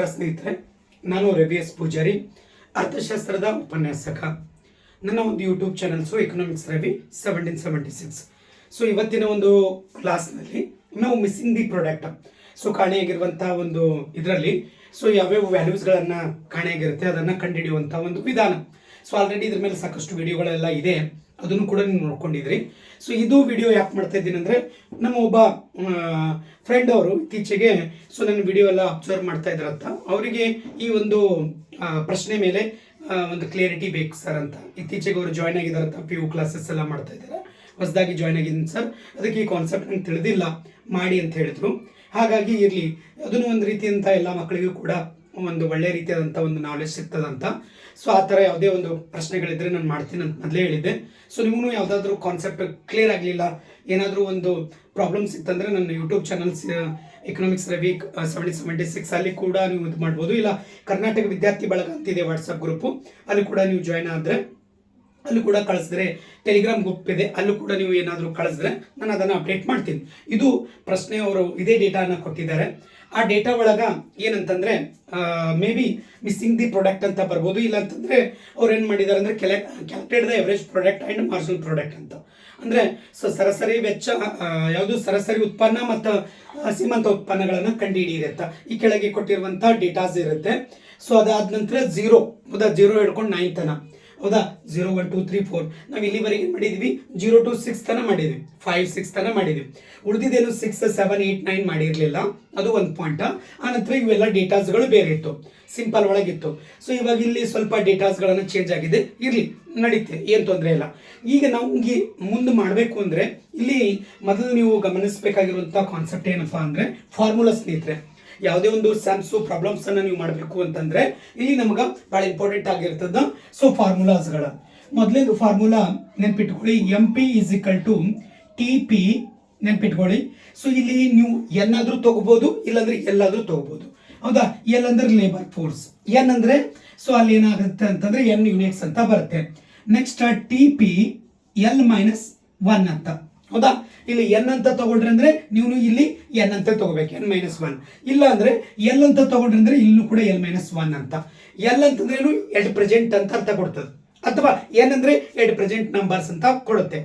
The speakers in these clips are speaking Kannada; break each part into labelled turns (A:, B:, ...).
A: ನಮಸ್ಕಾರ ಸ್ನೇಹಿತರೆ ನಾನು ರವಿ ಎಸ್ ಪೂಜಾರಿ, ಅರ್ಥಶಾಸ್ತ್ರದ ಉಪನ್ಯಾಸಕ. ನನ್ನ ಒಂದು YouTube channels economics Ravi seventeen seventy six so ಇವತ್ತಿನ ಒಂದು ಕ್ಲಾಸ್ನಲ್ಲಿ ನಾವು ಮಿಸ್ಸಿಂಗ್ ದಿ ಪ್ರಾಡಕ್ಟ್ ಸೊ ಕಾಣೆಯಾಗಿರುವಂಥ ಒಂದು ಇದರಲ್ಲಿ ಸೊ ಯಾವ್ಯಾವ ವ್ಯಾಲ್ಯೂಸ್ಗಳನ್ನು ಕಾಣೆಯಾಗಿರುತ್ತೆ, ಅದನ್ನು ಕಂಡುಹಿಡಿಯುವಂಥ ಒಂದು ವಿಧಾನ. ಸೊ ಆಲ್ರೆಡಿ ಇದ್ರ ಮೇಲೆ ಸಾಕಷ್ಟು ವಿಡಿಯೋಗಳೆಲ್ಲ ಇದೆ. ಅದನ್ನು ಕೂಡ ನೀವು ನೋಡ್ಕೊಂಡಿದ್ರಿ. ಸೊ ಇದು ವಿಡಿಯೋ ಯಾಕೆ ಮಾಡ್ತಾ ಇದ್ದೀನಿ ಅಂದರೆ, ನಮ್ಮ ಒಬ್ಬ ಫ್ರೆಂಡ್ ಅವರು ಇತ್ತೀಚೆಗೆ ಸೊ ನನ್ನ ವಿಡಿಯೋ ಎಲ್ಲ ಅಬ್ಸರ್ವ್ ಮಾಡ್ತಾ ಇದ್ರಂತ ಅವರಿಗೆ ಈ ಒಂದು ಪ್ರಶ್ನೆ ಮೇಲೆ ಒಂದು ಕ್ಲಿಯರಿಟಿ ಬೇಕು ಸರ್ ಅಂತ. ಇತ್ತೀಚೆಗೆ ಅವರು ಜಾಯ್ನ್ ಆಗಿದಾರಂತ ಪಿ ಯು ಕ್ಲಾಸಸ್ ಎಲ್ಲ ಮಾಡ್ತಾ ಇದ್ದಾರೆ ಹೊಸದಾಗಿ ಜಾಯ್ನ್ ಆಗಿದ್ದೀನಿ ಸರ್ ಅದಕ್ಕೆ ಈ ಕಾನ್ಸೆಪ್ಟ್ ನಂಗೆ ತಿಳಿದಿಲ್ಲ. ಮಾಡಿ ಅಂತ ಹೇಳಿದ್ರು. ಹಾಗಾಗಿ ಇರಲಿ. ಅದನ್ನು ಒಂದು ರೀತಿಯಂಥ ಎಲ್ಲ ಮಕ್ಕಳಿಗೂ ಕೂಡ ಒಂದು ಒಳ್ಳೆ ರೀತಿಯಾದಂಥ ಒಂದು ನಾಲೆಜ್ ಸಿಗ್ತದಂತ. ಸೊ ಆ ಥರ ಯಾವುದೇ ಒಂದು ಪ್ರಶ್ನೆಗಳಿದ್ದರೆ ನಾನು ಮಾಡ್ತೀನಿ ಅಂತ ಮೊದಲೇ ಹೇಳಿದ್ದೆ. ಸೊ ನಿಮಗೂ ಯಾವುದಾದ್ರೂ ಕಾನ್ಸೆಪ್ಟ್ ಕ್ಲಿಯರ್ ಆಗಲಿಲ್ಲ, ಏನಾದರೂ ಒಂದು ಪ್ರಾಬ್ಲಮ್ಸ್ ಇತ್ತಂದರೆ ನನ್ನ YouTube channels economics Ravi seventy seventy six ಅಲ್ಲಿ ಕೂಡ ನೀವು ಇದು ಮಾಡ್ಬೋದು. ಇಲ್ಲ, ಕರ್ನಾಟಕ ವಿದ್ಯಾರ್ಥಿ ಬಳಗ ಅಂತಿದೆ ವಾಟ್ಸಪ್ ಗ್ರೂಪು ಅಲ್ಲಿ ಕೂಡ ನೀವು ಜಾಯ್ನ್ ಆದರೆ, ಅಲ್ಲೂ ಕೂಡ ಕಳಿಸಿದ್ರೆ ಟೆಲಿಗ್ರಾಮ್ ಗ್ರೂಪ್ ಇದೆ. ಅಲ್ಲೂ ಕೂಡ ನೀವು ಏನಾದರೂ ಕಳಿಸಿದ್ರೆ ನಾನು ಅದನ್ನು ಅಪ್ಡೇಟ್ ಮಾಡ್ತೀನಿ. ಇದು ಪ್ರಶ್ನೆ ಅವರು ಇದೇ ಡೇಟಾನ ಕೊಟ್ಟಿದ್ದಾರೆ. ಆ ಡೇಟಾ ಒಳಗೆ ಏನಂತಂದ್ರೆ may be missing the product ಅಂತ ಬರ್ಬೋದು ಇಲ್ಲ ಅಂತಂದ್ರೆ ಅವ್ರು ಏನು ಮಾಡಿದ್ದಾರೆ ಅಂದ್ರೆ ಕೆಲೆ calculate the average product and marginal product ಅಂತ. ಅಂದ್ರೆ ಸೊ, ಸರಾಸರಿ ವೆಚ್ಚ ಯಾವುದು ಸರಾಸರಿ ಉತ್ಪನ್ನ ಮತ್ತು ಸೀಮಂತ ಉತ್ಪನ್ನಗಳನ್ನು ಕಂಡುಹಿಡಿಯಿರಿ ಅಂತ. ಈ ಕೆಳಗೆ ಕೊಟ್ಟಿರುವಂಥ ಡೇಟಾಸ್ ಇರುತ್ತೆ. ಸೊ ಅದಾದ ನಂತರ ಝೀರೋ ಮುದ ಜೀರೋ ಹಿಡ್ಕೊಂಡು ನೈನ್ ತನ. ಹೌದಾ? Zero one two three four ನಾವು ಇಲ್ಲಿವರೆಗೆ ಮಾಡಿದ್ವಿ. ಜೀರೋ ಟು ಸಿಕ್ಸ್ ತನ ಮಾಡಿದ್ವಿ. ಫೈವ್ ಸಿಕ್ಸ್ ತನ ಮಾಡಿದ್ವಿ. ಉಳಿದಿದ್ದೇನು ಸಿಕ್ಸ್ ಸೆವೆನ್ ಏಯ್ಟ್ ನೈನ್ ಮಾಡಿರಲಿಲ್ಲ. ಅದು ಒಂದು ಪಾಯಿಂಟ್ ಆನಂತರ ಇವೆಲ್ಲ ಡೇಟಾಸ್ಗಳು ಬೇರೆ ಇತ್ತು. ಸಿಂಪಲ್ ಒಳಗಿತ್ತು. ಸೊ ಇವಾಗ ಇಲ್ಲಿ ಸ್ವಲ್ಪ ಡೇಟಾಸ್ಗಳನ್ನು ಚೇಂಜ್ ಆಗಿದೆ. ಇರಲಿ, ನಡೀತೆ, ಏನು ತೊಂದರೆ ಇಲ್ಲ. ಈಗ ನಾವು ಮುಂದೆ ಮಾಡಬೇಕು ಅಂದರೆ, ಇಲ್ಲಿ ಮೊದಲು ನೀವು ಗಮನಿಸಬೇಕಾಗಿರುವಂಥ ಕಾನ್ಸೆಪ್ಟ್ ಏನಪ್ಪ ಅಂದರೆ ಫಾರ್ಮುಲಾ ಸ್ನೇಹಿತರೆ. ಯಾವುದೇ ಒಂದು ಸಮ್ಸು ಪ್ರಾಬ್ಲಮ್ಸ್ ಅನ್ನ ನೀವು ಮಾಡಬೇಕು ಅಂತಂದ್ರೆ ಇಲ್ಲಿ ನಮ್ಗೆ ಬಹಳ ಇಂಪಾರ್ಟೆಂಟ್ ಆಗಿರ್ತದ ಸೊ ಫಾರ್ಮುಲಾಸ್ಗಳ ಮೊದಲೇದು ಫಾರ್ಮುಲಾ ನೆನ್ಪಿಟ್ಕೊಳ್ಳಿ M P is equal to T P ನೆನ್ಪಿಟ್ಕೊಳ್ಳಿ. ಸೊ ಇಲ್ಲಿ ನೀವು ಏನಾದರೂ ತಗೋಬಹುದು ಇಲ್ಲಾಂದ್ರೆ ಎಲ್ಲಾದರೂ ತಗೋಬಹುದು ಹೌದಾ? ಎಲ್ ಅಂದ್ರೆ ಲೇಬರ್ ಫೋರ್ಸ್ ಎನ್ ಅಂದ್ರೆ ಸೊ ಅಲ್ಲಿ ಏನಾಗುತ್ತೆ ಅಂತಂದ್ರೆ ಎನ್ ಯೂನಿಟ್ಸ್ ಅಂತ ಬರುತ್ತೆ. Next T P L minus one ಅಂತ. ಹೌದಾ? ಇಲ್ಲಿ ಎನ್ ಅಂತ ತಗೊಂಡ್ರೆ ಅಂದ್ರೆ ನೀವು ಇಲ್ಲಿ ಎನ್ ಅಂತ ತಗೋಬೇಕು ಎನ್ ಮೈನಸ್ ಒನ್ ಇಲ್ಲ ಅಂದ್ರೆ ಎಲ್ ಅಂತ ತಗೊಂಡ್ರೆ ಅಂದ್ರೆ ಇಲ್ಲೂ ಕೂಡ ಎಲ್ ಮೈನಸ್ ಒನ್ ಅಂತ. ಎಲ್ ಅಂತಂದ್ರೆ ಏನು? ಎಡ್ ಪ್ರೆಸೆಂಟ್ ಅಂತ ಅರ್ಥ ಕೊಡ್ತದೆ. ಅಥವಾ ಎನ್ ಅಂದ್ರೆ ಎಡ್ ಪ್ರೆಸೆಂಟ್ ನಂಬರ್ಸ್ ಅಂತ ಕೊಡುತ್ತೆ.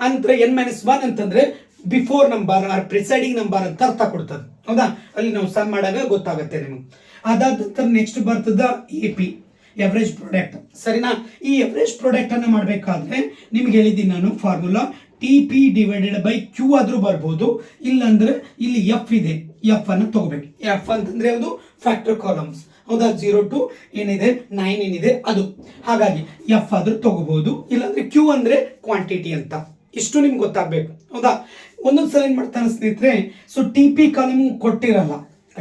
A: ನಂತರ ಎನ್ ಮೈನಸ್ ಒನ್ ಅಂತಂದ್ರೆ before number or preceding number ಅಂತ ಅರ್ಥ ಕೊಡ್ತದೆ. ಹೌದಾ? ಅಲ್ಲಿ ನಾವು ಸಮ್ ಮಾಡಾಗ ಗೊತ್ತಾಗುತ್ತೆ ನಿಮಗೆ. ಅದಾದ ನಂತರ ನೆಕ್ಸ್ಟ್ ಬರ್ತದ ಎ ಪಿ ಎವರೇಜ್ ಪ್ರಾಡಕ್ಟ್ ಸರಿನಾ? ಈ ಎವರೇಜ್ ಪ್ರಾಡಕ್ಟ್ ಅನ್ನ ಮಾಡಬೇಕಾದ್ರೆ ನಿಮ್ಗೆ ಹೇಳಿದ್ದೀನಿ ನಾನು formula T P divided by Q ಆದರೂ ಬರ್ಬೋದು. ಇಲ್ಲಾಂದ್ರೆ ಇಲ್ಲಿ ಎಫ್ ಇದೆ. ಎಫ್ ಅನ್ನು ತಗೋಬೇಕು. ಎಫ್ ಅಂತಂದ್ರೆ ಅದು ಫ್ಯಾಕ್ಟರ್ ಕಾಲಮ್ಸ್ ಹೌದಾ? ಜೀರೋ ಟು ಏನಿದೆ? ನೈನ್ ಏನಿದೆ? ಅದು. ಹಾಗಾಗಿ ಎಫ್ ಆದರೂ ತಗೋಬಹುದು ಇಲ್ಲಾಂದ್ರೆ ಕ್ಯೂ ಅಂದ್ರೆ ಕ್ವಾಂಟಿಟಿ ಅಂತ. ಇಷ್ಟು ನಿಮ್ಗೆ ಗೊತ್ತಾಗ್ಬೇಕು. ಹೌದಾ? ಒಂದೊಂದು ಸಲ ಏನು ಮಾಡ್ತಾನೆ ಸ್ನೇಹಿತರೆ? ಸೊ ಟಿ ಪಿ ಕಾಲಮ್ ಕೊಟ್ಟಿರಲ್ಲ.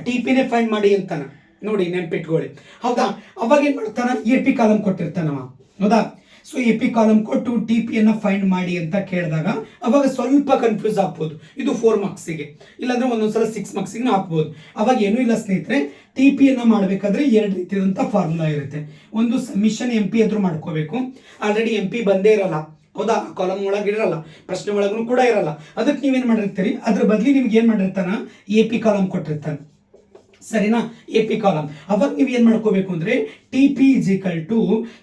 A: ಟಿ ಪಿನೇ ಫೈಂಡ್ ಮಾಡಿ ಅಂತಾನ. ನೋಡಿ ನೆನ್ಪಿಟ್ಕೊಳ್ಳಿ. ಹೌದಾ? ಅವಾಗ ಏನ್ ಮಾಡ್ತಾನ? ಎ ಪಿ ಕಾಲಮ್ ಕೊಟ್ಟಿರ್ತಾನವ. ಹೌದಾ? ಸೊ ಎ ಪಿ ಕಾಲಮ್ ಕೊಟ್ಟು ಟಿ ಪಿ ಅನ್ನ ಫೈಂಡ್ ಮಾಡಿ ಅಂತ ಕೇಳಿದಾಗ, ಅವಾಗ ಸ್ವಲ್ಪ ಕನ್ಫ್ಯೂಸ್ ಆಗ್ಬೋದು. ಇದು ಫೋರ್ ಮಾರ್ಕ್ಸಿಗೆ ಇಲ್ಲಾಂದ್ರೆ ಒಂದೊಂದ್ಸಲ ಸಿಕ್ಸ್ ಮಾರ್ಕ್ಸಿಗೆ ಹಾಕ್ಬೋದು. ಅವಾಗ ಏನೂ ಇಲ್ಲ ಸ್ನೇಹಿತರೆ ಟಿ ಪಿ ಅನ್ನ ಮಾಡಬೇಕಾದ್ರೆ ಎರಡು ರೀತಿಯಾದಂಥ ಫಾರ್ಮುಲಾ ಇರುತ್ತೆ. ಒಂದು ಸಬ್ಮಿಷನ್ ಎಂ ಪಿ ಎದುರು ಮಾಡ್ಕೋಬೇಕು. ಆಲ್ರೆಡಿ ಎಂ ಪಿ ಬಂದೇ ಇರಲ್ಲ. ಹೌದಾ? ಕಾಲಮ್ ಒಳಗೆ ಇರಲ್ಲ. ಪ್ರಶ್ನೆ ಒಳಗೂ ಕೂಡ ಇರಲ್ಲ. ಅದಕ್ಕೆ ನೀವೇನ್ ಮಾಡಿರ್ತೀರಿ? ಅದ್ರ ಬದಲಿ ನಿಮ್ಗೆ ಏನ್ ಮಾಡಿರ್ತಾನ? ಎ ಪಿ ಕಾಲಮ್ ಕೊಟ್ಟಿರ್ತಾನೆ. ಸರಿನಾ? ಎ ಪಿ ಕಾಲಮ್ ಅವಾಗ ನೀವು ಏನ್ ಮಾಡ್ಕೋಬೇಕು ಅಂದ್ರೆ T P is equal to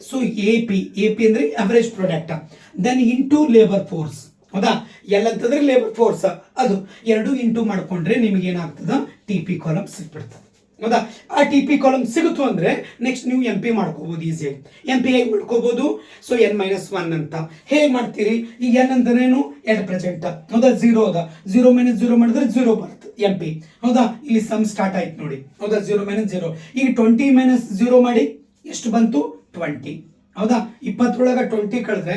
A: so A P A P ಅಂದ್ರೆ average product then into labour force ಹೌದಾ? ಎಲ್ಲ ಲೇಬರ್ ಫೋರ್ಸ್ ಅದು ಎರಡು ಇಂಟು ಮಾಡ್ಕೊಂಡ್ರೆ ನಿಮ್ಗೆ ಏನಾಗ್ತದ? ಟಿ ಪಿ ಕಾಲಮ್ ಸಿಕ್ಬಿಡ್ತದೆ ಹೌದಾ ಆ ಟಿ ಪಿ ಕಾಲಮ್ ಸಿಗುತ್ತು ಅಂದ್ರೆ ನೆಕ್ಸ್ಟ್ ನೀವು ಎಂ ಪಿ ಮಾಡ್ಕೋಬೋದು ಈಸಿಯಾಗಿ ಎಂ ಪಿ ಹೇಗೆ ಮಾಡ್ಕೋಬಹುದು ಸೊ ಎನ್ ಮೈನಸ್ ಒನ್ ಅಂತ. ಹೇಗೆ ಮಾಡ್ತೀರಿ? ಈಗ ಎನ್ ಅಂದ್ರೇನು? ಎರಡು ಪ್ರೆಸೆಂಟ್ ಹೌದಾ? ಝೀರೋ ಅದ. ಜೀರೋ ಮೈನಸ್ ಜೀರೋ ಮಾಡಿದ್ರೆ ಝೀರೋ ಬರುತ್ತೆ ಎಂ ಪಿ ಹೌದಾ? ಇಲ್ಲಿ ಸಮ್ ಸ್ಟಾರ್ಟ್ ಆಯ್ತು ನೋಡಿ. ಹೌದಾ? ಜೀರೋ ಮೈನಸ್ ಜೀರೋ ಈಗ ಟ್ವೆಂಟಿ ಮೈನಸ್ ಜೀರೋ ಮಾಡಿ ಎಷ್ಟು ಬಂತು? ಟ್ವೆಂಟಿ ಹೌದಾ? ಇಪ್ಪತ್ತರೊಳಗೆ ಟ್ವೆಂಟಿ ಕಳೆದ್ರೆ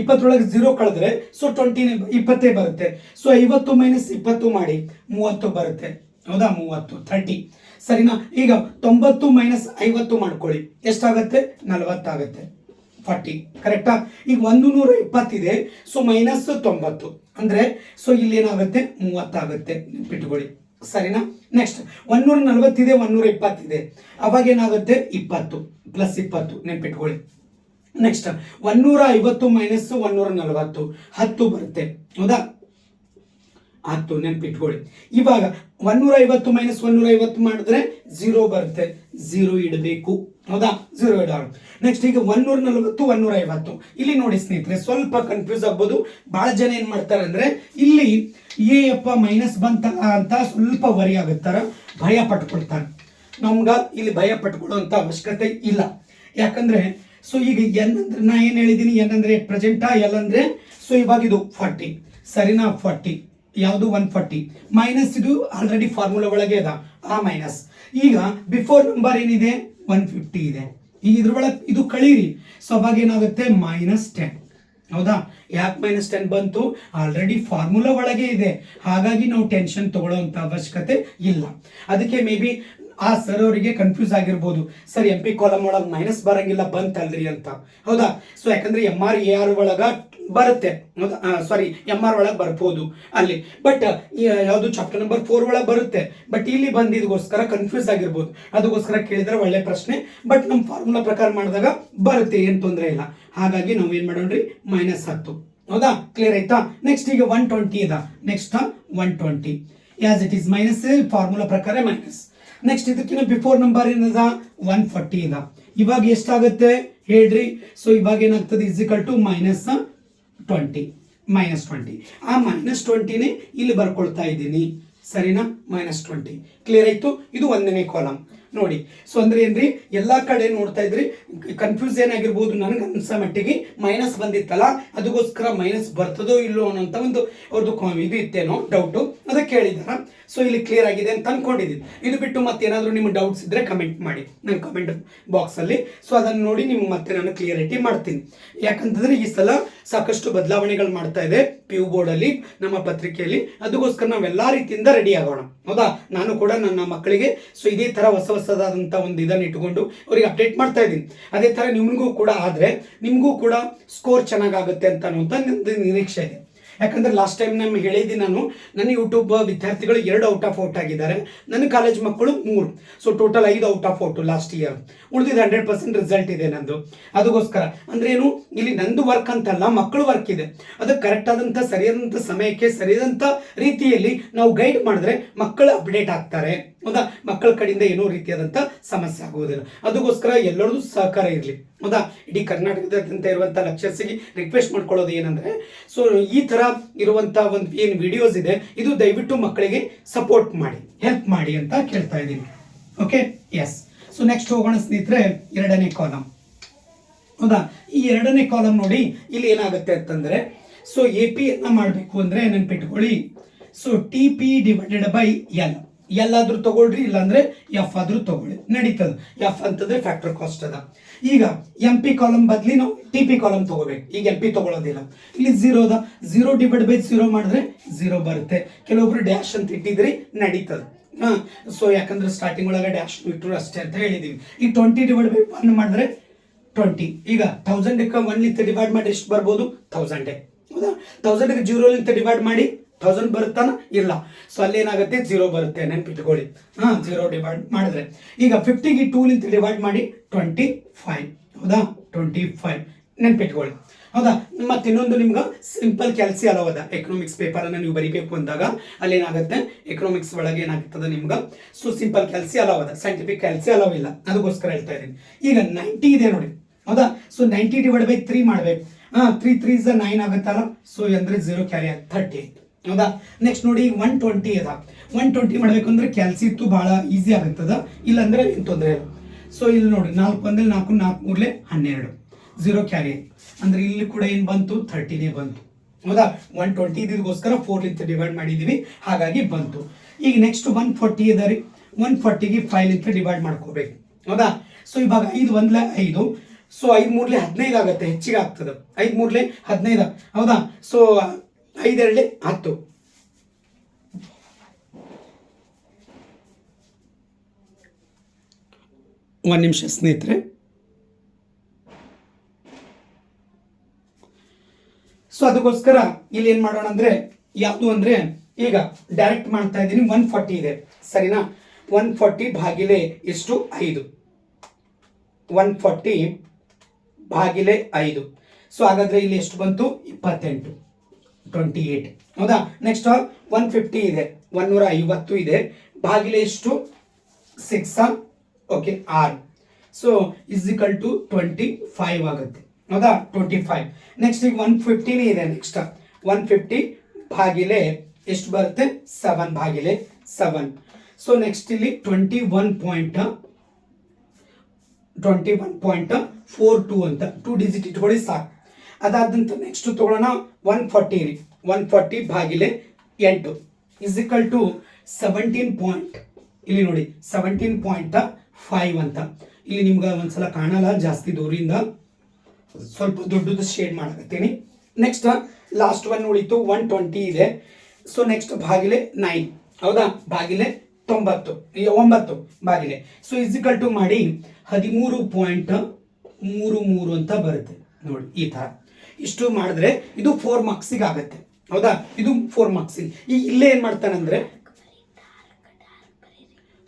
A: ಇಪ್ಪತ್ತರೊಳಗೆ ಝೀರೋ ಕಳೆದ್ರೆ ಸೊ ಟ್ವೆಂಟಿನೇ ಇಪ್ಪತ್ತೇ ಬರುತ್ತೆ. ಸೊ ಐವತ್ತು ಮೈನಸ್ ಇಪ್ಪತ್ತು ಮಾಡಿ ಮೂವತ್ತು ಬರುತ್ತೆ. ಹೌದಾ? ಮೂವತ್ತು ಥರ್ಟಿ ಸರಿನಾ? ಈಗ ತೊಂಬತ್ತು ಮೈನಸ್ ಐವತ್ತು ಮಾಡ್ಕೊಳ್ಳಿ. ಎಷ್ಟಾಗತ್ತೆ? ನಲವತ್ತಾಗತ್ತೆ. ಫಾರ್ಟಿ. ಕರೆಕ್ಟಾ? ಈಗ ಒಂದು ನೂರ ಇಪ್ಪತ್ತಿದೆ, ಸೊ ಮೈನಸ್ ತೊಂಬತ್ತು. ಅಂದ್ರೆ, ಸೊ ಇಲ್ಲಿ ಏನಾಗುತ್ತೆ ಮೂವತ್ತಾಗುತ್ತೆ. ನೆನ್ಪಿಟ್ಕೊಳ್ಳಿ ಸರಿನಾ? ನೆಕ್ಸ್ಟ್ ಒಂದೂರ ನಲವತ್ತಿದೆ ಒಂದೂರ ಇಪ್ಪತ್ತಿದೆ. ಅವಾಗ ಏನಾಗುತ್ತೆ? ಇಪ್ಪತ್ತು. ಪ್ಲಸ್ ಇಪ್ಪತ್ತು. ನೆನ್ಪಿಟ್ಕೊಳ್ಳಿ. ನೆಕ್ಸ್ಟ್ ಒನ್ನೂರ ಐವತ್ತು ಮೈನಸ್ ಒನ್ನೂರ ನಲವತ್ತು. ಹತ್ತು ಬರುತ್ತೆ. ಹೌದಾ? ಹತ್ತು ನೆನ್ಪಿಟ್ಕೊಳ್ಳಿ ಇವಾಗ ಒನ್ನೂರ ಐವತ್ತು ಮೈನಸ್ ಒನ್ನೂರ ಐವತ್ತು ಮಾಡಿದ್ರೆ ಝೀರೋ ಬರುತ್ತೆ. ಝೀರೋ ಇಡಬೇಕು. ಹೌದಾ? ಝೀರೋ ಇಡೋರು. ನೆಕ್ಸ್ಟ್ ಈಗ ಒನ್ನೂರ ನಲವತ್ತು ಒನ್ನೂರ ಐವತ್ತು ಇಲ್ಲಿ ನೋಡಿ ಸ್ನೇಹಿತರೆ, ಸ್ವಲ್ಪ ಕನ್ಫ್ಯೂಸ್ ಆಗ್ಬೋದು. ಬಹಳ ಜನ ಏನ್ ಮಾಡ್ತಾರೆ ಅಂದ್ರೆ, ಇಲ್ಲಿ ಏ ಅಪ್ಪ ಮೈನಸ್ ಬಂತಲ್ಲ ಅಂತ ಸ್ವಲ್ಪ ವರಿ ಆಗುತ್ತಾರ. ಭಯ ಪಟ್ಕೊಳ್ತಾರೆ. ನಮ್ಗ ಇಲ್ಲಿ ಭಯ ಪಟ್ಕೊಳ್ಳುವಂತ ಅವಶ್ಯಕತೆ ಇಲ್ಲ. ಯಾಕಂದ್ರೆ ಸೊ ಈಗ ಎನ್ ಅಂದ್ರೆ ನಾ ಏನ್ ಹೇಳಿದೀನಿ? ಎನ್ ಅಂದ್ರೆ ಪ್ರೆಸೆಂಟಾ ಎಲ್ ಅಂದ್ರೆ ಸೊ ಇವಾಗ ಇದು ಫಾರ್ಟಿ ಸರಿನಾ? ಫಾರ್ಟಿ ಯಾವುದು ಒನ್ ಫಾರ್ಟಿ ಮೈನಸ್ ಇದು ಆಲ್ರೆಡಿ ಫಾರ್ಮುಲಾ ಒಳಗೆ ಅದ. ಆ ಮೈನಸ್. ಈಗ ಬಿಫೋರ್ ನಂಬರ್ ಏನಿದೆ? ಒನ್ ಫಿಫ್ಟಿ ಇದೆ. ಈಗ ಇದ್ರೊಳಗೆ ಇದು ಕಳೀರಿ. ಸೊ ಅವಾಗ ಏನಾಗುತ್ತೆ? ಮೈನಸ್ ಟೆನ್ ಹೌದಾ? ಯಾಕೆ ಮೈನಸ್ ಟೆನ್ ಬಂತು? ಆಲ್ರೆಡಿ ಫಾರ್ಮುಲಾ ಒಳಗೆ ಇದೆ. ಹಾಗಾಗಿ ನಾವು ಟೆನ್ಷನ್ ತಗೊಳ್ಳೋಂಥ ಅವಶ್ಯಕತೆ ಇಲ್ಲ. ಅದಕ್ಕೆ ಮೇ ಬಿ ಆ ಸರ್ ಅವರಿಗೆ ಕನ್ಫ್ಯೂಸ್ ಆಗಿರ್ಬೋದು. ಸರ್ ಎಂ ಪಿ ಕಾಲಮ್ ಒಳಗೆ ಮೈನಸ್ ಬರಂಗಿಲ್ಲ ಬಂತಲ್ರಿ ಅಂತ. ಹೌದಾ? ಸೊ ಯಾಕಂದ್ರೆ ಎಂ ಆರ್ ಎ ಆರ್ ಒಳಗ ಬರುತ್ತೆ. ಸಾರಿ ಎಂ ಆರ್ ಒಳಗೆ ಬರ್ಬೋದು ಅಲ್ಲಿ. ಬಟ್ ಯಾವುದು ಚಾಪ್ಟರ್ ನಂಬರ್ ಫೋರ್ ಒಳಗೆ ಬರುತ್ತೆ. ಬಟ್ ಇಲ್ಲಿ ಬಂದಿದ್ಗೋಸ್ಕರ ಕನ್ಫ್ಯೂಸ್ ಆಗಿರ್ಬೋದು. ಅದಕ್ಕೋಸ್ಕರ ಕೇಳಿದ್ರೆ ಒಳ್ಳೆ ಪ್ರಶ್ನೆ. ಬಟ್ ನಮ್ಮ ಫಾರ್ಮುಲಾ ಪ್ರಕಾರ ಮಾಡಿದಾಗ ಬರುತ್ತೆ, ಏನು ತೊಂದರೆ ಇಲ್ಲ. ಹಾಗಾಗಿ ನಾವು ಏನು ಮಾಡೋಣ್ರಿ? ಮೈನಸ್ ಹತ್ತು. ಹೌದಾ? ಕ್ಲಿಯರ್ ಆಯ್ತಾ? ನೆಕ್ಸ್ಟ್ ಈಗ ಒನ್ ಟ್ವೆಂಟಿ ಇದ next one twenty as it is minus formula ಪ್ರಕಾರ ಮೈನಸ್ ನೆಕ್ಸ್ಟ್ ಇದಕ್ಕಿಂತ ಬಿಫೋರ್ ನಂಬರ್ ಏನದ? ಒನ್ ಫಾರ್ಟಿ ಇದ ಇವಾಗ ಎಷ್ಟಾಗುತ್ತೆ? ಹೇಳ್ರಿ. ಸೊ ಇವಾಗ ಏನಾಗ್ತದೆ? Is equal to minus twenty minus twenty ಆ ಮೈನಸ್ ಟ್ವೆಂಟಿನೇ ಇಲ್ಲಿ ಬರ್ಕೊಳ್ತಾ ಇದ್ದೀನಿ. ಸರಿನಾ? ಮೈನಸ್ ಟ್ವೆಂಟಿ ಕ್ಲಿಯರ್ ಆಯ್ತು? ಇದು ಒಂದನೇ ಕಾಲಮ್ ನೋಡಿ. ಸೊ ಅಂದ್ರೆ ಏನ್ರಿ? ಎಲ್ಲಾ ಕಡೆ ನೋಡ್ತಾ ಇದ್ರಿ. ಕನ್ಫ್ಯೂಸ್ ಏನಾಗಿರ್ಬೋದು? ನನಗೆ ಅನ್ಸೋ ಮಟ್ಟಿಗೆ ಮೈನಸ್ ಬಂದಿತ್ತಲ್ಲ ಅದಕ್ಕೋಸ್ಕರ ಮೈನಸ್ ಬರ್ತದೋ ಇಲ್ಲೋ ಅನ್ನೋಂಥ ಒಂದು ಅವ್ರದ್ದು ಇದು ಇತ್ತೇನೋ ಡೌಟು ಅದಕ್ಕೆ ಕೇಳಿದಾರ. ಸೊ ಇಲ್ಲಿ ಕ್ಲಿಯರ್ ಆಗಿದೆ ಅಂತ ಅನ್ಕೊಂಡಿದ್ದೀನಿ ಇದು ಬಿಟ್ಟು ಮತ್ತೆ ಮತ್ತೇನಾದರೂ ನಿಮ್ಗೆ ಡೌಟ್ಸ್ ಇದ್ರೆ ಕಮೆಂಟ್ ಮಾಡಿ. ನನ್ನ ಕಮೆಂಟ್ ಬಾಕ್ಸಲ್ಲಿ ಸೊ ಅದನ್ನು ನೋಡಿ ನಿಮ್ಗೆ ಮತ್ತೆ ನಾನು ಕ್ಲಿಯರಿಟಿ ಮಾಡ್ತೀನಿ. ಯಾಕಂತಂದ್ರೆ ಈ ಸಲ ಸಾಕಷ್ಟು ಬದಲಾವಣೆಗಳು ಮಾಡ್ತಾ ಇದೆ. ಪಿ ಯು ಬೋರ್ಡಲ್ಲಿ ನಮ್ಮ ಪತ್ರಿಕೆಯಲ್ಲಿ. ಅದಕ್ಕೋಸ್ಕರ ನಾವೆಲ್ಲ ರೀತಿಯಿಂದ ರೆಡಿ ಆಗೋಣ. ಹೌದಾ? ನಾನು ಕೂಡ ನನ್ನ ಮಕ್ಕಳಿಗೆ ಸೊ ಇದೇ ತರ ಹೊಸ ಹೊಸದಾದಂಥ ಒಂದು ಇದನ್ನು ಇಟ್ಕೊಂಡು ಅವ್ರಿಗೆ ಅಪ್ಡೇಟ್ ಮಾಡ್ತಾ ಇದ್ದೀನಿ. ಅದೇ ತರ ನಿಮ್ಗೂ ಕೂಡ ಆದ್ರೆ ನಿಮಗೂ ಕೂಡ ಸ್ಕೋರ್ ಚೆನ್ನಾಗಾಗುತ್ತೆ ಅಂತ ಅನ್ನುವಂಥ ನಿರೀಕ್ಷೆ ಇದೆ. ಯಾಕಂದ್ರೆ ಲಾಸ್ಟ್ ಟೈಮ್ ನಮ್ಗೆ ಹೇಳಿದ್ದೀನಿ ನಾನು ನನ್ನ ಯೂಟ್ಯೂಬ್ ವಿದ್ಯಾರ್ಥಿಗಳು ಎರಡು ಔಟ್ ಆಫ್ ಔಟ್ ಆಗಿದ್ದಾರೆ. ನನ್ನ ಕಾಲೇಜ್ ಮಕ್ಕಳು ಮೂರು. ಸೊ ಟೋಟಲ್ ಐದು out of out last year ಉಳಿದಿದ್ದು ಹಂಡ್ರೆಡ್ ಪರ್ಸೆಂಟ್ ರಿಸಲ್ಟ್ ಇದೆ ನಂದು. ಅದಕ್ಕೋಸ್ಕರ ಅಂದ್ರೆ ಏನು, ಇಲ್ಲಿ ನಂದು ವರ್ಕ್ ಅಂತಲ್ಲ, ಮಕ್ಕಳು ವರ್ಕ್ ಇದೆ. ಅದು ಕರೆಕ್ಟ್ ಆದಂಥ ಸರಿಯಾದಂಥ ಸಮಯಕ್ಕೆ ಸರಿಯಾದಂಥ ರೀತಿಯಲ್ಲಿ ನಾವು ಗೈಡ್ ಮಾಡಿದ್ರೆ ಮಕ್ಕಳು ಅಪ್ಡೇಟ್ ಆಗ್ತಾರೆ. ಹೌದಾ? ಮಕ್ಕಳ ಕಡೆಯಿಂದ ಏನೋ ರೀತಿಯಾದಂಥ ಸಮಸ್ಯೆ ಆಗುವುದಿಲ್ಲ. ಅದಕ್ಕೋಸ್ಕರ ಎಲ್ಲರದು ಸಹಕಾರ ಇರಲಿ. ಹೌದಾ? ಇಡೀ ಕರ್ನಾಟಕದಾದ್ಯಂತ ಇರುವಂಥ ಲೆಕ್ಚರ್ಸಿಗೆ ರಿಕ್ವೆಸ್ಟ್ ಮಾಡ್ಕೊಳ್ಳೋದು ಏನಂದ್ರೆ ಸೊ ಈ ತರ ಇರುವಂಥ ಒಂದು ಏನು ವಿಡಿಯೋಸ್ ಇದೆ, ಇದು ದಯವಿಟ್ಟು ಮಕ್ಕಳಿಗೆ ಸಪೋರ್ಟ್ ಮಾಡಿ ಹೆಲ್ಪ್ ಮಾಡಿ ಅಂತ ಕೇಳ್ತಾ ಇದ್ದೀನಿ. ಓಕೆ ಎಸ್ ಸೊ ನೆಕ್ಸ್ಟ್ ಹೋಗೋಣ ಸ್ನೇಹಿತರೆ, ಎರಡನೇ ಕಾಲಮ್ ಹೌದಾ? ಈ ಎರಡನೇ ಕಾಲಮ್ ನೋಡಿ ಇಲ್ಲಿ ಏನಾಗುತ್ತೆ ಅಂತಂದ್ರೆ ಸೊ ಎ ಪಿ ಮಾಡಬೇಕು ಅಂದ್ರೆ ನೆನ್ಪಿಟ್ಕೊಳ್ಳಿ. So T P divided by L L ಆದ್ರೂ ತಗೊಳ್ರಿ, ಇಲ್ಲಾಂದ್ರೆ ಎಫ್ ಆದ್ರೂ ತಗೊಳ್ಳಿ. ನಡೀತದ. ಎಫ್ ಅಂತಂದ್ರೆ ಫ್ಯಾಕ್ಟರ್ ಕಾಸ್ಟ್ ಅದ. ಈಗ ಎಂ ಪಿ ಕಾಲಮ್ ಬದ್ಲಿ ನಾವು ಟಿ ಪಿ ಕಾಲಮ್ ತಗೋಬೇಕು. ಈಗ ಎಂ ಪಿ ತಗೊಳ್ಳೋದಿಲ್ಲ ಇಲ್ಲಿ ಝೀರೋ ಅದ. ಝೀರೋ ಡಿವೈಡ್ ಬೈ ಝೀರೋ ಮಾಡಿದ್ರೆ ಝೀರೋ ಬರುತ್ತೆ. ಕೆಲವೊಬ್ರು ಡ್ಯಾಶ್ ಅಂತ ಇಟ್ಟಿದ್ರಿ ನಡೀತದ. ಹಾ ಸೊ ಯಾಕಂದ್ರೆ ಸ್ಟಾರ್ಟಿಂಗ್ ಒಳಗೆ ಡ್ಯಾಶ್ ಇಟ್ಟರು ಅಷ್ಟೇ ಅಂತ ಹೇಳಿದೀವಿ. ಈಗ ಟ್ವೆಂಟಿ ಡಿವೈಡ್ ಬೈ ಒನ್ ಮಾಡಿದ್ರೆ ಟ್ವೆಂಟಿ ಈಗ ತೌಸಂಡ್ ಒನ್ ಲಿಂತ ಡಿವೈಡ್ ಮಾಡಿ ಎಷ್ಟು ಬರ್ಬೋದು? ತೌಸಂಡೇ ಹೌದಾ? ತೌಸಂಡ್ ಜೀರೋ ಲಿಂತ ಡಿವೈಡ್ ಮಾಡಿ ತೌಸಂಡ್ ಬರುತ್ತಾನ? ಇಲ್ಲ. ಸೊ ಅಲ್ಲಿ ಏನಾಗುತ್ತೆ ಜೀರೋ ಬರುತ್ತೆ. ನೆನ್ಪಿಟ್ಕೊಳ್ಳಿ. ಹಾ ಜೀರೋ ಡಿವೈಡ್ ಮಾಡಿದ್ರೆ. ಈಗ ಫಿಫ್ಟಿಗೆ ಟೂ ನಿಂತ ಡಿವೈಡ್ ಮಾಡಿ ಟ್ವೆಂಟಿ ಫೈವ್ ಹೌದಾ? ಟ್ವೆಂಟಿ ಫೈವ್ ನೆನ್ಪಿಟ್ಕೊಳ್ಳಿ. ಹೌದಾ? ಮತ್ತೆ ಇನ್ನೊಂದು ನಿಮ್ಗೆ ಸಿಂಪಲ್ ಕ್ಯಾಲ್ಸಿ ಅಲವ್ ಅದ. ಎಕನಾಮಿಕ್ಸ್ ಪೇಪರ್ ಅನ್ನ ನೀವು ಬರಿಬೇಕು ಅಂದಾಗ ಅಲ್ಲಿ ಏನಾಗುತ್ತೆ ಎಕನಾಮಿಕ್ಸ್ ಒಳಗೆ ಏನಾಗ್ತದೆ ನಿಮ್ಗೆ? ಸೊ ಸಿಂಪಲ್ ಕ್ಯಾಲ್ಸಿ ಅಲವ್ ಅದ. ಸೈಂಟಿಫಿಕ್ ಕ್ಯಾಲ್ಸಿ ಅಲವ್ ಇಲ್ಲ. ಅದಕ್ಕೋಸ್ಕರ ಹೇಳ್ತಾ ಇದ್ದೀನಿ. ಈಗ ನೈಂಟಿ ಇದೆ ನೋಡಿ. ಹೌದಾ? So ninety divide by three ಮಾಡ್ಬೇಕು. ಹಾ ತ್ರೀ ತ್ರೀ ಇಸ್ ನೈನ್ ಆಗುತ್ತಲ್ಲ? ಸೊ ಅಂದ್ರೆ ಜೀರೋ ಕ್ಯಾರಿ ಆಗಿ ಥರ್ಟಿ ಆಯ್ತು ಹೌದಾ? ನೆಕ್ಸ್ಟ್ ನೋಡಿ ಒನ್ ಟ್ವೆಂಟಿ ಅದ. ಒನ್ ಟ್ವೆಂಟಿ ಮಾಡ್ಬೇಕು ಅಂದ್ರೆ ಕ್ಯಾಲ್ಸಿ ಇತ್ತು, ಭಾಳ ಈಸಿ ಆಗುತ್ತದ. ಇಲ್ಲಾಂದ್ರೆ ಏನು ತೊಂದರೆ ಇಲ್ಲ. ಸೊ ಇಲ್ಲಿ ನೋಡಿ, ನಾಲ್ಕು ಒಂದಲ್ಲಿ ನಾಲ್ಕು ನಾಲ್ಕು ಮೂರಲೆ ಹನ್ನೆರಡು. ಝೀರೋ ಕ್ಯಾರಿ ಅಂದ್ರೆ ಇಲ್ಲಿ ಕೂಡ ಏನು ಬಂತು? ಥರ್ಟಿನೇ ಬಂತು. ಹೌದಾ? ಒನ್ ಟ್ವೆಂಟಿ ಇದಕ್ಕೋಸ್ಕರ ಫೋರ್ ಲಿಂತ ಡಿವೈಡ್ ಮಾಡಿದೀವಿ. ಹಾಗಾಗಿ ಬಂತು. ಈಗ ನೆಕ್ಸ್ಟ್ ಒನ್ ಫೋರ್ಟಿ ಇದೆ ರೀ. ಒನ್ ಫೋರ್ಟಿಗೆ ಫೈವ್ ಲಿಂತ ಡಿವೈಡ್ ಮಾಡ್ಕೋಬೇಕು. ಹೌದಾ? ಸೊ ಇವಾಗ ಐದು ಒಂದ್ಲೆ ಐದು. ಸೊ ಐದು ಮೂರ್ಲೆ ಹದಿನೈದು ಆಗುತ್ತೆ. ಹೆಚ್ಚಿಗೆ ಆಗ್ತದೆ. ಐದು ಮೂರ್ಲೆ ಹದಿನೈದು. ಹೌದಾ? ಸೊ ಐದೆರಡಲೆ ಹತ್ತು. ಒಂದು ನಿಮಿಷ ಸ್ನೇಹಿತರೆ. ಸೊ ಅದಕ್ಕೋಸ್ಕರ ಇಲ್ಲಿ ಏನು ಮಾಡೋಣ ಅಂದ್ರೆ, ಯಾವುದು ಅಂದ್ರೆ, ಈಗ ಡೈರೆಕ್ಟ್ ಮಾಡ್ತಾ ಇದ್ದೀನಿ ಒನ್ ಫಾರ್ಟಿ ಇದೆ. ಸರಿನಾ? ಒನ್ ಫಾರ್ಟಿ ಭಾಗಿಲೆ ಎಷ್ಟು? ಐದು. ಒನ್ ಫಾರ್ಟಿ ಭಾಗಿಲೆ ಐದು. ಸೊ ಹಾಗಾದ್ರೆ ಇಲ್ಲಿ ಎಷ್ಟು ಬಂತು? ಇಪ್ಪತ್ತೆಂಟು. ಟ್ವೆಂಟಿ ಏಟ್ ಹೌದಾ ನೆಕ್ಸ್ಟ್ ಒನ್ ಫಿಫ್ಟಿ ಇದೆ. ಒನ್ನೂರ ಐವತ್ತು ಇದೆ. ಬಾಗಿಲೆ ಎಷ್ಟು? Six okay R. So is equal to twenty five ಆಗುತ್ತೆ. ಹೌದಾ? ಟ್ವೆಂಟಿ ಫೈವ್ ನೆಕ್ಸ್ಟ್ ಈಗ ಒನ್ ಫಿಫ್ಟಿನೇ ಇದೆ ನೆಕ್ಸ್ಟ್ ಒನ್ ಫಿಫ್ಟಿ ಬಾಗಿಲೆ ಎಷ್ಟು ಬರುತ್ತೆ? ಸೆವೆನ್ ಬಾಗಿಲೆ ಸೆವೆನ್ ಸೊ ನೆಕ್ಸ್ಟ್ ಇಲ್ಲಿ twenty one point twenty one point four two ಅಂತ. ಟೂ ಡಿಜಿಟ್ ಇಟ್ಕೊಳ್ಳಿ ಸಾಕು. ಅದಾದಂತ ನೆಕ್ಸ್ಟ್ ತಗೊಳ್ಳೋಣ ಒನ್ ಫಾರ್ಟಿ ರೀ. ಒನ್ ಫಾರ್ಟಿ ಬಾಗಿಲೆ ಎಂಟು. ಇಸಿಕಲ್ ಟು ಸೆವೆಂಟೀನ್ ಪಾಯಿಂಟ್ ಇಲ್ಲಿ ನೋಡಿ ಸೆವೆಂಟೀನ್ ಪಾಯಿಂಟ್ ಫೈವ್ ಅಂತ. ಇಲ್ಲಿ ನಿಮ್ಗೆ ಒಂದ್ಸಲ ಕಾಣಲ್ಲ, ಜಾಸ್ತಿ ದೂರಿಂದ ಸ್ವಲ್ಪ ದೊಡ್ಡದು ಶೇಡ್ ಮಾಡಕತ್ತೀನಿ. ನೆಕ್ಸ್ಟ್ ಲಾಸ್ಟ್ ಒನ್ ಉಳಿತು ಒನ್ ಟ್ವೆಂಟಿ ಇದೆ. ಸೊ ನೆಕ್ಸ್ಟ್ ಬಾಗಿಲೆ ನೈನ್ ಹೌದಾ? ಬಾಗಿಲೆ ತೊಂಬತ್ತು. ಒಂಬತ್ತು ಬಾಗಿಲೆ ಸೊ ಇಸಿಕಲ್ ಟು ಮಾಡಿ ಹದಿಮೂರು ಪಾಯಿಂಟ್ ಮೂರು ಮೂರು ಅಂತ ಬರುತ್ತೆ. ನೋಡಿ, ಈ ಥರ. ಇಷ್ಟು ಮಾಡಿದ್ರೆ ಇದು ಫೋರ್ ಮಾರ್ಕ್ಸಿಗೆ ಆಗುತ್ತೆ. ಹೌದಾ? ಇದು ಫೋರ್ ಮಾರ್ಕ್ಸಿಗೆ ಈಗ ಇಲ್ಲೇ ಏನು ಮಾಡ್ತಾನಂದ್ರೆ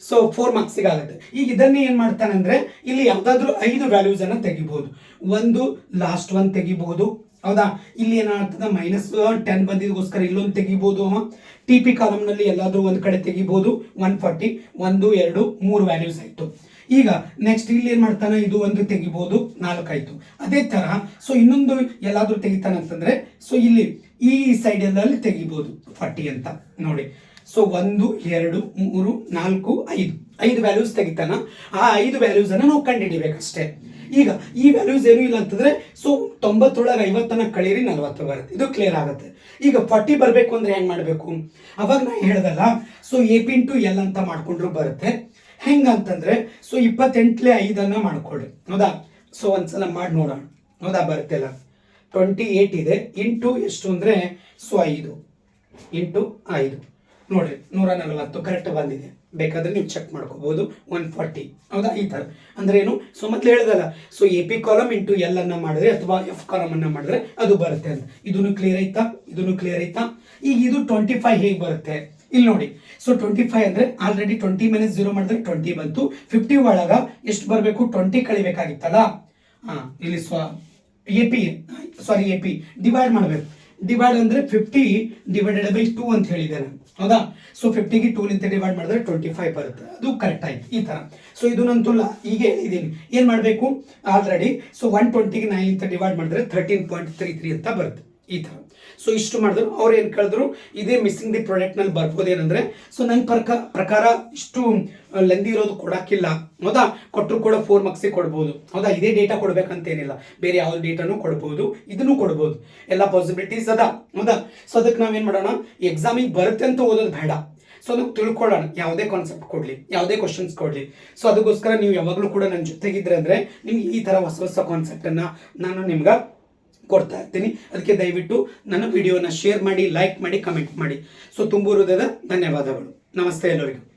A: ಸೊ ಫೋರ್ ಮಾರ್ಕ್ಸಿಗೆ ಆಗುತ್ತೆ. ಈಗ ಇದನ್ನೇ ಏನು ಮಾಡ್ತಾನಂದ್ರೆ ಇಲ್ಲಿ ಯಾವುದಾದ್ರೂ ಐದು ವ್ಯಾಲ್ಯೂಸ್ ತೆಗಿಬೋದು. ಒಂದು ಲಾಸ್ಟ್ ಒನ್ ತೆಗಿಬೋದು. ಹೌದಾ? ಇಲ್ಲಿ ಏನಾಗ್ತದೆ? ಮೈನಸ್ ಟೆನ್ ಬಂದಿದ್ದಕ್ಕೋಸ್ಕರ ಇಲ್ಲೊಂದು ತೆಗಿಬೋದು. ಟಿ ಪಿ ಕಾಲಮ್ನಲ್ಲಿ ಎಲ್ಲಾದರೂ ಒಂದು ಕಡೆ ತೆಗಿಬೋದು. ಒನ್ ಫಾರ್ಟಿ ಒಂದು, ಎರಡು, ಮೂರು ವ್ಯಾಲ್ಯೂಸ್ ಆಯಿತು. ಈಗ ನೆಕ್ಸ್ಟ್ ಇಲ್ಲಿ ಏನು ಮಾಡ್ತಾನೆ? ಇದು ಒಂದು ತೆಗಿಬೋದು, ನಾಲ್ಕಾಯ್ತು. ಅದೇ ತರ ಸೊ ಇನ್ನೊಂದು ಎಲ್ಲಾದ್ರೂ ತೆಗಿತಾನೆ ಅಂತಂದ್ರೆ ಸೊ ಇಲ್ಲಿ ಈ ಸೈಡಲ್ಲಿ ತೆಗಿಬೋದು, ಫಾರ್ಟಿ ಅಂತ, ನೋಡಿ. ಸೊ ಒಂದು, ಎರಡು, ಮೂರು, ನಾಲ್ಕು, ಐದು. ಐದು ವ್ಯಾಲ್ಯೂಸ್ ತೆಗಿತಾನ. ಆ ಐದು ವ್ಯಾಲ್ಯೂಸ್ ಅನ್ನ ನಾವು ಕಂಡುಹಿಡಿಬೇಕಷ್ಟೇ. ಈಗ ಈ ವ್ಯಾಲ್ಯೂಸ್ ಏನೂ ಇಲ್ಲ ಅಂತಂದ್ರೆ ಸೊ ತೊಂಬತ್ತೊಳಗೆ ಐವತ್ತನ್ನು ಕಳೀರಿ, ನಲ್ವತ್ತು ಬರುತ್ತೆ. ಇದು ಕ್ಲಿಯರ್ ಆಗುತ್ತೆ. ಈಗ ಫಾರ್ಟಿ ಬರಬೇಕು ಅಂದ್ರೆ ಏನ್ ಮಾಡಬೇಕು? ಅವಾಗ ನಾನು ಹೇಳ್ದಲ್ಲ so A P into L ಅಂತ ಮಾಡ್ಕೊಂಡ್ರು ಬರುತ್ತೆ. ಹೆಂಗಂತಂದ್ರೆ ಸೊ ಇಪ್ಪತ್ತೆಂಟ್ಲೆ ಐದನ್ನು ಮಾಡ್ಕೊಳ್ಳಿ ಹೌದಾ? ಸೊ ಒಂದ್ಸಲ ಮಾಡಿ ನೋಡೋಣ. ಹೌದಾ? ಬರ್ತಿಲ್ಲ ಟ್ವೆಂಟಿ ಏಟ್ ಇದೆ. ಇಂಟು ಎಷ್ಟು ಅಂದ್ರೆ ಸೊ ಐದು. ಇಂಟು ಐದು. ನೋಡ್ರಿ, ನೂರ ನಲವತ್ತು ಕರೆಕ್ಟ್ ಬಂದಿದೆ. ಬೇಕಾದ್ರೆ ನೀವು ಚೆಕ್ ಮಾಡ್ಕೋಬಹುದು ಒನ್ ಫಾರ್ಟಿ ಹೌದಾ? ಈ ಥರ. ಅಂದ್ರೆ ಏನು? ಸೊ ಮೊದಲು ಹೇಳ್ದಲ್ಲ so A P column into L ಅನ್ನ ಮಾಡಿದ್ರೆ ಅಥವಾ ಎಫ್ ಅನ್ನ ಮಾಡಿದ್ರೆ ಅದು ಬರುತ್ತೆ ಅಂತ. ಇದನ್ನು ಕ್ಲಿಯರ್ ಆಯ್ತಾ? ಇದನ್ನು ಕ್ಲಿಯರ್ ಆಯ್ತಾ? ಈಗ ಇದು ಟ್ವೆಂಟಿ ಫೈವ್ ಹೇಗೆ ಬರುತ್ತೆ? ಇಲ್ಲಿ ನೋಡಿ. ಸೊ ಟ್ವೆಂಟಿ ಫೈವ್ ಅಂದ್ರೆ ಆಲ್ರೆಡಿ ಟ್ವೆಂಟಿ ಮೈನಸ್ ಜೀರೋ ಮಾಡಿದ್ರೆ ಟ್ವೆಂಟಿ ಬಂತು. ಫಿಫ್ಟಿ ಒಳಗ ಎಷ್ಟು ಬರಬೇಕು? ಟ್ವೆಂಟಿ ಕಳಿಬೇಕಾಗಿತ್ತಲ್ಲ? ಹಾಂ ಇಲ್ಲಿ ಸ್ವ A P sorry A P divide ಮಾಡಬೇಕು. ಡಿವೈಡ್ ಅಂದ್ರೆ ಫಿಫ್ಟಿ ಡಿವೈಡೆಡ್ ಬೈ ಟೂ ಅಂತ ಹೇಳಿದೆ ನಾನು. ಹೌದಾ? ಸೊ ಫಿಫ್ಟಿಗೆ ಟೂ ನಿಂತ ಡಿವೈಡ್ ಮಾಡಿದ್ರೆ ಟ್ವೆಂಟಿ ಫೈವ್ ಬರುತ್ತೆ. ಅದು ಕರೆಕ್ಟ್ ಆಯ್ತು. ಈ ತರ. ಸೊ ಇದು ನಂತೂ ಈಗ ಹೇಳಿದ್ದೀನಿ ಏನು ಮಾಡಬೇಕು? ಆಲ್ರೆಡಿ ಸೊ ಒನ್ ಟ್ವೆಂಟಿಗೆ ನೈನ್ ಅಂತ ಡಿವೈಡ್ ಮಾಡಿದ್ರೆ ಥರ್ಟೀನ್ ಪಾಯಿಂಟ್ ತ್ರೀ ತ್ರೀ ಅಂತ ಬರುತ್ತೆ. ಈ ಥರ ಸೊ ಇಷ್ಟು ಮಾಡಿದ್ರು. ಅವ್ರು ಏನು ಕೇಳಿದ್ರು? ಇದೇ ಮಿಸ್ಸಿಂಗ್ ದಿ ಪ್ರಾಡಕ್ಟ್ನಲ್ಲಿ ಬರ್ಬೋದು ಏನಂದ್ರೆ ಸೊ ನನ್ನ ಪ್ರಕಾರ ಪ್ರಕಾರ ಇಷ್ಟು ಲೆಂದಿ ಇರೋದು ಕೊಡೋಕ್ಕಿಲ್ಲ. ಹೌದಾ? ಕೊಟ್ಟರು ಕೂಡ ಫೋರ್ ಮಾರ್ಕ್ಸಿಗೆ ಕೊಡ್ಬೋದು. ಹೌದಾ? ಇದೇ ಡೇಟಾ ಕೊಡಬೇಕಂತೇನಿಲ್ಲ. ಬೇರೆ ಯಾವ ಡೇಟಾನು ಕೊಡ್ಬೋದು. ಇದನ್ನು ಕೊಡ್ಬೋದು. ಎಲ್ಲ ಪಾಸಿಬಿಲಿಟೀಸ್ ಅದ. ಹೌದಾ? ಸೊ ಅದಕ್ಕೆ ನಾವೇನು ಮಾಡೋಣ? ಎಕ್ಸಾಮಿಗೆ ಬರುತ್ತೆ ಅಂತ ಓದೋದು ಬೇಡ. ಸೊ ಅದಕ್ಕೆ ತಿಳ್ಕೊಳ್ಳೋಣ. ಯಾವುದೇ ಕಾನ್ಸೆಪ್ಟ್ ಕೊಡಲಿ. ಯಾವುದೇ ಕ್ವಶನ್ಸ್ ಕೊಡಲಿ. ಸೊ ಅದಕ್ಕೋಸ್ಕರ ನೀವು ಯಾವಾಗಲೂ ಕೂಡ ನನ್ನ ಜೊತೆಗಿದ್ರೆ ಅಂದರೆ, ನಿಮ್ಗೆ ಈ ಥರ ಹೊಸ ಹೊಸ ಕಾನ್ಸೆಪ್ಟನ್ನು ನಾನು ನಿಮ್ಗೆ ಕೊಡ್ತಾ ಇರ್ತೀನಿ. ಅದಕ್ಕೆ ದಯವಿಟ್ಟು ನನ್ನ ವಿಡಿಯೋನ ಶೇರ್ ಮಾಡಿ ಲೈಕ್ ಮಾಡಿ ಕಮೆಂಟ್ ಮಾಡಿ. ಸೊ ತುಂಬ ಹೃದಯದ ಧನ್ಯವಾದಗಳು. ನಮಸ್ತೆ ಎಲ್ಲರಿಗೂ.